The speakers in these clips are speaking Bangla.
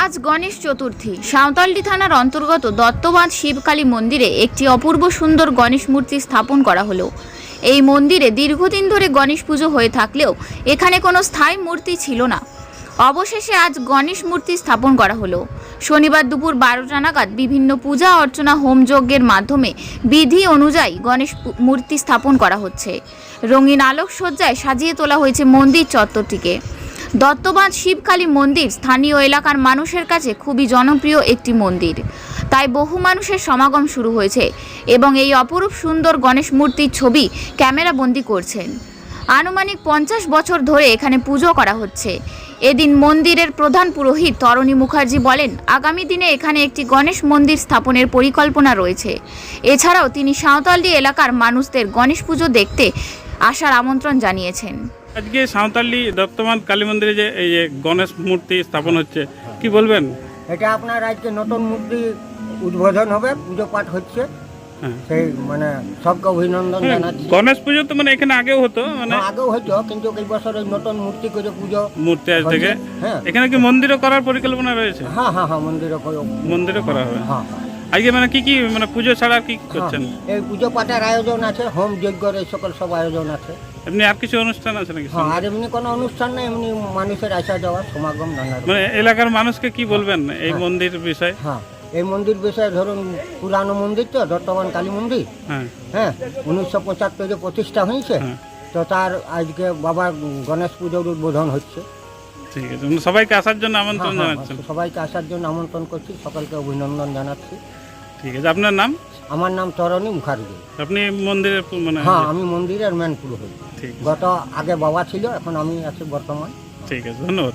আজ গণেশ চতুর্থী। সাঁওতালডি থানার অন্তর্গত দত্তবাঁধ শিবকালী মন্দিরে একটি অপূর্ব সুন্দর গণেশ মূর্তি স্থাপন করা হলো। এই মন্দিরে দীর্ঘদিন ধরে গণেশ পুজো হয়ে থাকলেও এখানে কোনো স্থায়ী মূর্তি ছিল না। অবশেষে আজ গণেশ মূর্তি স্থাপন করা হলো। শনিবার দুপুর বারোটা নাগাদ বিভিন্ন পূজা অর্চনা হোমযজ্ঞের মাধ্যমে বিধি অনুযায়ী গণেশ মূর্তি স্থাপন করা হচ্ছে। রঙিন আলোকসজ্জায় সাজিয়ে তোলা হয়েছে মন্দির চত্বরটিকে। দত্তবাঁধ শিবকালী মন্দির স্থানীয় এলাকার মানুষের কাছে খুবই জনপ্রিয় একটি মন্দির। তাই বহু মানুষের সমাগম শুরু হয়েছে এবং এই অপরূপ সুন্দর গণেশ মূর্তির ছবি ক্যামেরাবন্দি করছেন। আনুমানিক পঞ্চাশ বছর ধরে এখানে পুজো করা হচ্ছে। এদিন মন্দিরের প্রধান পুরোহিত তরণী মুখার্জি বলেন, আগামী দিনে এখানে একটি গণেশ মন্দির স্থাপনের পরিকল্পনা রয়েছে। এছাড়াও তিনি সাঁওতালডি এলাকার মানুষদের গণেশ পুজো দেখতে আসার আমন্ত্রণ জানিয়েছেন। আজকে সাঁওতালি দত্তমান কালী মন্দিরে যে এই যে গণেশ মূর্তি স্থাপন হচ্ছে কি বলবেন? এটা আপনার আজকে নতুন মূর্তি উদ্বোধন হবে পুজো পাঠ হচ্ছে। হ্যাঁ। সেই মানে সবকে অভিনন্দন হ্যাঁ, জানাচ্ছি। গণেশ পুজো তো মানে এখানে আগেও হতো মানে হ্যাঁ, আগেও হতো কিন্তু এই বছর এই নতুন মূর্তি করে পুজো মূর্তি আজ থেকে। হ্যাঁ। এখানে কি মন্দিরও করার পরিকল্পনা রয়েছে? হ্যাঁ হ্যাঁ হ্যাঁ মন্দিরে করে- মন্দিরও করা হবে। হ্যাঁ। আজকে মানে কি কি মানে পুজো ছাড়া কি কি করছেন? হ্যাঁ, এই পুজো পাঠের আয়োজন আছে হোম যজ্ঞর এই সকল সব আয়োজন আছে। এমনি আর কিছু অনুষ্ঠান আছে নাকি হ্যাঁ আর এমনি কোনো অনুষ্ঠান নেই এমনি মানুষের আসা যাওয়া সমাগম নানা মানে এলাকার মানুষকে কি বলবেন এই মন্দির বিষয়ে? হ্যাঁ এই মন্দির বিষয়ে ধরুন পুরানো মন্দির তো দত্তমান কালী মন্দির। হ্যাঁ। হ্যাঁ উনিশশো পঁচাত্তরে প্রতিষ্ঠা হয়েছে। হ্যাঁ। তো তার আজকে বাবা গণেশ পুজোর উদ্বোধন হচ্ছে। ঠিক আছে। সবাইকে আসার জন্য আমন্ত্রণ হ্যাঁ, হ্যাঁ, জানাচ্ছেন হ্যাঁ, সবাইকে আসার জন্য আমন্ত্রণ করছি সকলকে অভিনন্দন জানাচ্ছি। ঠিক আছে আপনার নাম? আমার নাম তরণী মুখার্জি। আপনি মন্দিরের মানে হ্যাঁ আমি মন্দিরের ম্যান পুরোহিত। ঠিক গত আগে বাবা ছিল এখন আমি আছি বর্তমান। ঠিক আছে ধন্যবাদ।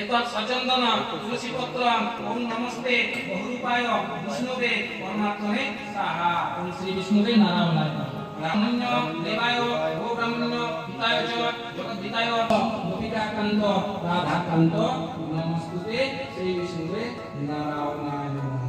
এতৎ সচন্দন তুলসী পত্র ওম নমস্তে বহুরূপায় বিষ্ণুবে পরমাত্মনে সাহা। ওম শ্রী বিষ্ণুবে নারায়ণায় ব্রাহ্মণ্য দেবায় ও ব্রাহ্মণ্য হিতায় চ জগদ্ধিতায় গোপিকাকান্ত রাধাকান্ত নমস্তুতে শ্রী বিষ্ণুবে নারায়ণায় নমঃ।